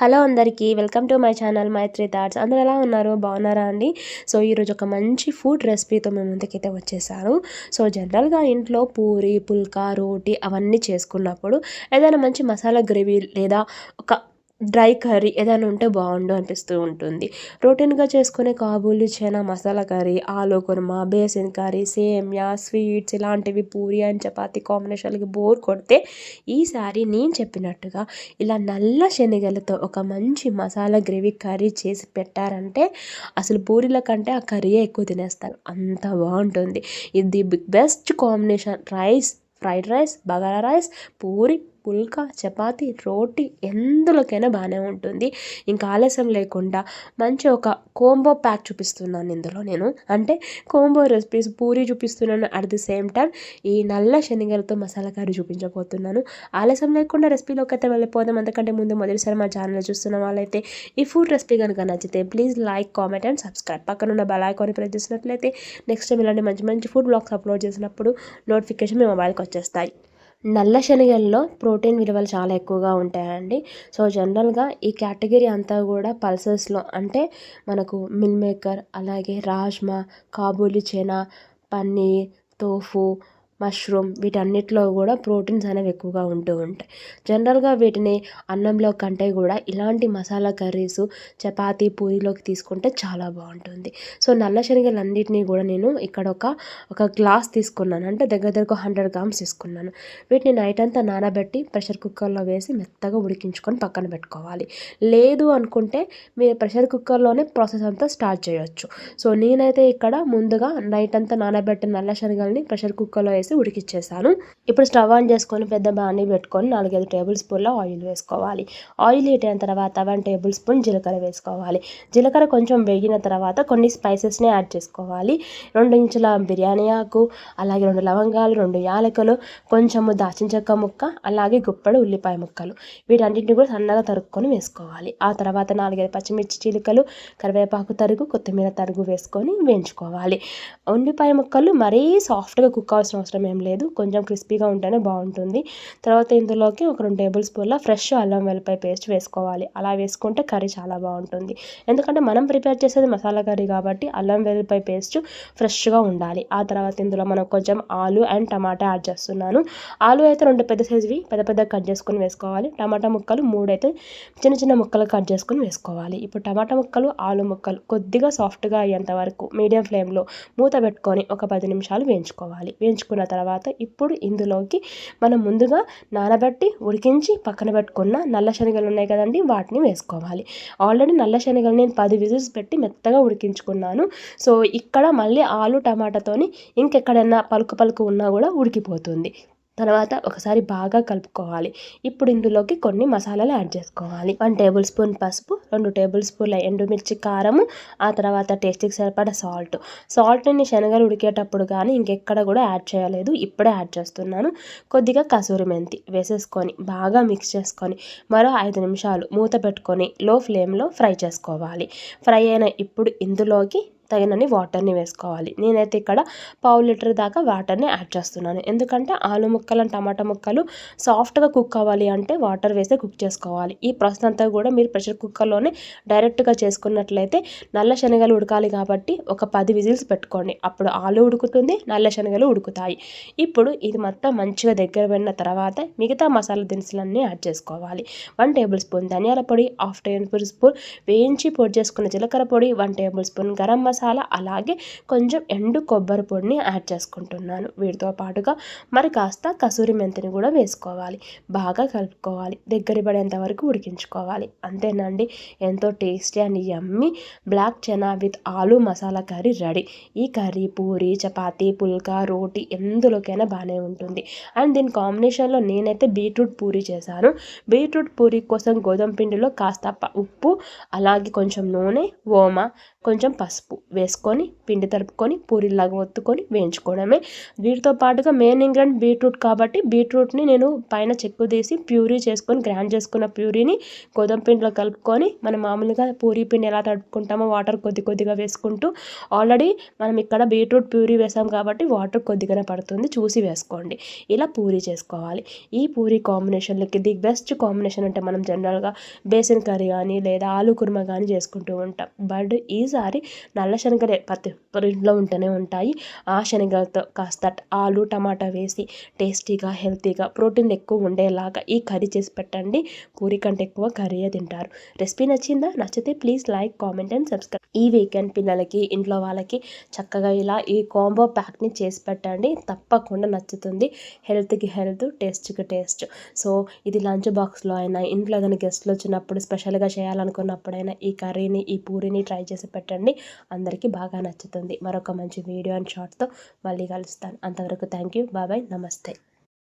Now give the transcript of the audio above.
Hello అందరికీ welcome to my channel Maitri thoughts. అందరూ ఎలా ఉన్నారు? బాగున్నారా అండి? సో ఈరోజు ఒక మంచి ఫుడ్ రెసిపీతో మేము ముందుకైతే వచ్చేసాను సో జనరల్గా ఇంట్లో పూరి పుల్కా రోటీ అవన్నీ చేసుకున్నప్పుడు ఏదైనా మంచి మసాలా గ్రేవీ లేదా ఒక డ్రై కర్రీ ఏదైనా ఉంటే బాగుండు అనిపిస్తూ ఉంటుంది. రొటీన్గా చేసుకునే కాబూలి చనా మసాలా కర్రీ ఆలు కుర్మా బేసిన్ కర్రీ సేమియా స్వీట్స్ ఇలాంటివి పూరి అండ్ చపాతీ కాంబినేషన్కి బోర్ కొడితే ఈసారి నేను చెప్పినట్టుగా ఇలా నల్ల శనగలతో ఒక మంచి మసాలా గ్రేవీ కర్రీ చేసి పెట్టారంటే అసలు పూరీల కంటే ఆ కర్రీయే ఎక్కువ తినేస్తారు. అంత బాగుంటుంది. ఇది best combination. Rice fried rice bagara rice puri pulka chapati roti ఎందులోకైనా బాగానే ఉంటుంది. ఇంకా ఆలస్యం లేకుండా మంచి ఒక కోంబో ప్యాక్ చూపిస్తున్నాను ఇందులో నేను. అంటే కోంబో రెసిపీస్ పూరి చూపిస్తున్నాను అట్ ది సేమ్ టైం ఈ నల్ల శనగలతో మసాలా కర్రీ చూపించబోతున్నాను. ఆలస్యం లేకుండా రెసిపీలోకి అయితే వెళ్ళిపోదాం. అంతకంటే ముందు మొదటిసారి మా ఛానల్ చూస్తున్న వాళ్ళైతే ఈ ఫుడ్ రెసిపీ కనుక నచ్చితే please like comment and subscribe పక్కన ఉన్న బెల్ ఐకాన్ ప్రెస్ చేసినట్లయితే నెక్స్ట్ టైం ఇలాంటి మంచి మంచి ఫుడ్ బ్లాగ్స్ అప్లోడ్ చేసినప్పుడు నోటిఫికేషన్ మీ మొబైల్కి వచ్చేస్తాయి. నల్ల శనగల్లో ప్రోటీన్ విలువలు చాలా ఎక్కువగా ఉంటాయండి. సో జనరల్గా ఈ కేటగిరీ అంతా కూడా పల్సెస్లో అంటే మనకు మిల్ మేకర్ అలాగే రాజ్మా కాబూలి చెనా పన్నీర్ తోఫు మష్రూమ్ వీటన్నిటిలో కూడా ప్రోటీన్స్ అనేవి ఎక్కువగా ఉంటూ ఉంటాయి. జనరల్గా వీటిని అన్నంలో కంటే కూడా ఇలాంటి మసాలా కర్రీస్ చపాతి పూరిలోకి తీసుకుంటే చాలా బాగుంటుంది. సో నల్ల శనగలన్నిటినీ కూడా నేను ఇక్కడ ఒక ఒక గ్లాస్ తీసుకున్నాను. అంటే దగ్గర దగ్గర హండ్రెడ్ గ్రామ్స్ తీసుకున్నాను. వీటిని నైట్ అంతా నానబెట్టి ప్రెషర్ కుక్కర్లో వేసి మెత్తగా ఉడికించుకొని పక్కన పెట్టుకోవాలి. లేదు అనుకుంటే మీరు ప్రెషర్ కుక్కర్లోనే ప్రాసెస్ అంతా స్టార్ట్ చేయొచ్చు. సో నేనైతే ఇక్కడ ముందుగా నైట్ అంతా నానబెట్టిన నల్ల శనగల్ని ప్రెషర్ కుక్కర్లో వేసి వేసి ఉడికిచ్చేసాను. ఇప్పుడు స్టవ్ ఆన్ చేసుకొని పెద్ద బాణీ పెట్టుకొని నాలుగైదు టేబుల్ స్పూన్ల ఆయిల్ వేసుకోవాలి. ఆయిల్ హీట్ తర్వాత వన్ టేబుల్ స్పూన్ జీలకర్ర వేసుకోవాలి. జీలకర్ర కొంచెం వేగిన తర్వాత కొన్ని స్పైసెస్ని యాడ్ చేసుకోవాలి. రెండు ఇంచుల బిర్యానీ ఆకు అలాగే రెండు లవంగాలు రెండు యాలకులు కొంచెము దాచిన చెక్క ముక్క అలాగే గుప్పడు ఉల్లిపాయ ముక్కలు. వీటన్నింటిని కూడా సన్నగా తరుక్కొని వేసుకోవాలి. ఆ తర్వాత నాలుగైదు పచ్చిమిర్చి చీలికలు కరివేపాకు తరుగు కొత్తిమీర తరుగు వేసుకొని వేయించుకోవాలి. ఉల్లిపాయ ముక్కలు మరీ సాఫ్ట్గా కుక్ అవసరం అవసరం అవసరం ఏం లేదు. కొంచెం క్రిస్పీగా ఉంటేనే బాగుంటుంది. తర్వాత ఇందులోకి ఒక రెండు టేబుల్ స్పూన్ల ఫ్రెష్ అల్లం వెల్లిపాయ పేస్ట్ వేసుకోవాలి. అలా వేసుకుంటే కర్రీ చాలా బాగుంటుంది. ఎందుకంటే మనం ప్రిపేర్ చేసేది మసాలా కర్రీ కాబట్టి అల్లం వెల్లిపాయ పేస్ట్ ఫ్రెష్గా ఉండాలి. ఆ తర్వాత ఇందులో మనం కొంచెం ఆలు అండ్ టమాటా యాడ్ చేస్తున్నాను. ఆలు అయితే రెండు పెద్ద సైజువి పెద్ద పెద్ద కట్ చేసుకొని వేసుకోవాలి. టమాటా ముక్కలు మూడు అయితే చిన్న చిన్న ముక్కలు కట్ చేసుకొని వేసుకోవాలి. ఇప్పుడు టమాటా ముక్కలు ఆలు ముక్కలు కొద్దిగా సాఫ్ట్గా అయ్యేంత వరకు మీడియం ఫ్లేమ్లో మూత పెట్టుకొని ఒక పది నిమిషాలు వేయించుకోవాలి. వేయించుకున్న తర్వాత ఇప్పుడు ఇందులోకి మనం ముందుగా నానబెట్టి ఉడికించి పక్కన పెట్టుకున్న నల్ల శనగలు ఉన్నాయి కదండి వాటిని వేసుకోవాలి. ఆల్రెడీ నల్ల శనగలు నేను పది విజిల్స్ పెట్టి మెత్తగా ఉడికించుకున్నాను. సో ఇక్కడ మళ్ళీ ఆలు టమాటాతోని ఇంకెక్కడైనా పలుకు పలుకు ఉన్నా కూడా ఉడికిపోతుంది. తర్వాత ఒకసారి బాగా కలుపుకోవాలి. ఇప్పుడు ఇందులోకి కొన్ని మసాలాలు యాడ్ చేసుకోవాలి. వన్ టేబుల్ స్పూన్ పసుపు రెండు టేబుల్ స్పూన్ల ఎండుమిర్చి కారము ఆ తర్వాత టేస్ట్కి సరిపడ సాల్ట్. సాల్ట్ నేను శనగలు ఉడికేటప్పుడు కానీ ఇంకెక్కడ కూడా యాడ్ చేయలేదు. ఇప్పుడే యాడ్ చేస్తున్నాను. కొద్దిగా కసూరి మెంతి వేసేసుకొని బాగా మిక్స్ చేసుకొని మరో ఐదు నిమిషాలు మూత పెట్టుకొని లో ఫ్లేమ్లో ఫ్రై చేసుకోవాలి. ఫ్రై అయిన ఇప్పుడు ఇందులోకి తగినన్ని వాటర్ని వేసుకోవాలి. నేనైతే ఇక్కడ పావు లీటర్ దాకా వాటర్ని యాడ్ చేస్తున్నాను. ఎందుకంటే ఆలు ముక్కలు టమాటా ముక్కలు సాఫ్ట్గా కుక్ అవ్వాలి అంటే వాటర్ వేస్తే కుక్ చేసుకోవాలి. ఈ ప్రాసెస్ అంతా కూడా మీరు ప్రెషర్ కుక్కర్లోనే డైరెక్ట్గా చేసుకున్నట్లయితే నల్ల శనగలు ఉడకాలి కాబట్టి ఒక పది విజిల్స్ పెట్టుకోండి. అప్పుడు ఆలు ఉడుకుతుంది నల్ల శనగలు ఉడుకుతాయి. ఇప్పుడు ఇది మొత్తం మంచిగా దగ్గర పడిన తర్వాత మిగతా మసాలా దినుసులన్నీ యాడ్ చేసుకోవాలి. వన్ టేబుల్ స్పూన్ ధనియాల పొడి హాఫ్ టేబుల్ స్పూన్ వేయించి పొడి చేసుకున్న జీలకర్ర పొడి one table spoon garam masala masala అలాగే కొంచెం ఎండు కొబ్బరి పొడిని యాడ్ చేసుకుంటున్నాను. వీటితో పాటుగా మరి కాస్త కసూరి మెంతిని కూడా వేసుకోవాలి. బాగా కలుపుకోవాలి. దగ్గర పడేంత వరకు ఉడికించుకోవాలి. అంతేనండి. ఎంతో tasty and yummy black chana with aloo masala curry ready. ఈ కర్రీ పూరి చపాతి పుల్కా రోటీ ఎందులోకైనా బాగానే ఉంటుంది. అండ్ దీని కాంబినేషన్లో నేనైతే బీట్రూట్ పూరి చేశాను. బీట్రూట్ పూరి కోసం గోధుమ పిండిలో కాస్త ఉప్పు అలాగే కొంచెం నూనె ఓమ కొంచెం పసుపు వేసుకొని పిండి తరుపుకొని పూరిలాగా ఒత్తుకొని వేయించుకోవడమే. వీటితో పాటుగా మెయిన్ ఇంగ్రీడియంట్ బీట్రూట్ కాబట్టి బీట్రూట్ని నేను పైన చెక్కు తీసి ప్యూరీ చేసుకొని గ్రైండ్ చేసుకున్న ప్యూరీని గోధుమ పిండిలో కలుపుకొని మనం మామూలుగా పూరీ పిండి ఎలా తడుపుకుంటామో వాటర్ కొద్ది కొద్దిగా వేసుకుంటూ ఆల్రెడీ మనం ఇక్కడ బీట్రూట్ ప్యూరీ వేసాం కాబట్టి వాటర్ కొద్దిగానే పడుతుంది చూసి వేసుకోండి. ఇలా పూరీ చేసుకోవాలి. ఈ పూరీ కాంబినేషన్లకి ది బెస్ట్ కాంబినేషన్ అంటే మనం జనరల్గా బేసిన్ కర్రీ కానీ లేదా ఆలు కుర్మ కానీ చేసుకుంటూ ఉంటాం. బట్ ప్రతిసారి నల్ల శనగలే ప్రతి ఇంట్లో ఉంటూనే ఉంటాయి. ఆ శనగలతో కాస్త ఆలు టమాటా వేసి టేస్టీగా హెల్తీగా ప్రోటీన్ ఎక్కువ ఉండేలాగా ఈ కర్రీ చేసి పెట్టండి. పూరి కంటే ఎక్కువ కర్రీయే తింటారు. రెసిపీ నచ్చిందా? నచ్చితే please like comment and subscribe. ఈ వీకెండ్ పిల్లలకి ఇంట్లో వాళ్ళకి చక్కగా ఇలా ఈ కాంబో ప్యాక్ని చేసి పెట్టండి. తప్పకుండా నచ్చుతుంది. హెల్త్కి హెల్త్ టేస్ట్కి టేస్ట్. సో ఇది లంచ్ బాక్స్లో అయినా ఇంట్లో ఏదైనా గెస్ట్లు వచ్చినప్పుడు స్పెషల్గా చేయాలనుకున్నప్పుడైనా ఈ కర్రీని ఈ పూరిని ట్రై చేసి పెట్టండి. అందరికీ బాగా నచ్చుతుంది. మరొక మంచి వీడియో అండ్ షార్ట్తో మళ్ళీ కలుస్తాను. అంతవరకు థ్యాంక్ యూ బాబాయ్ నమస్తే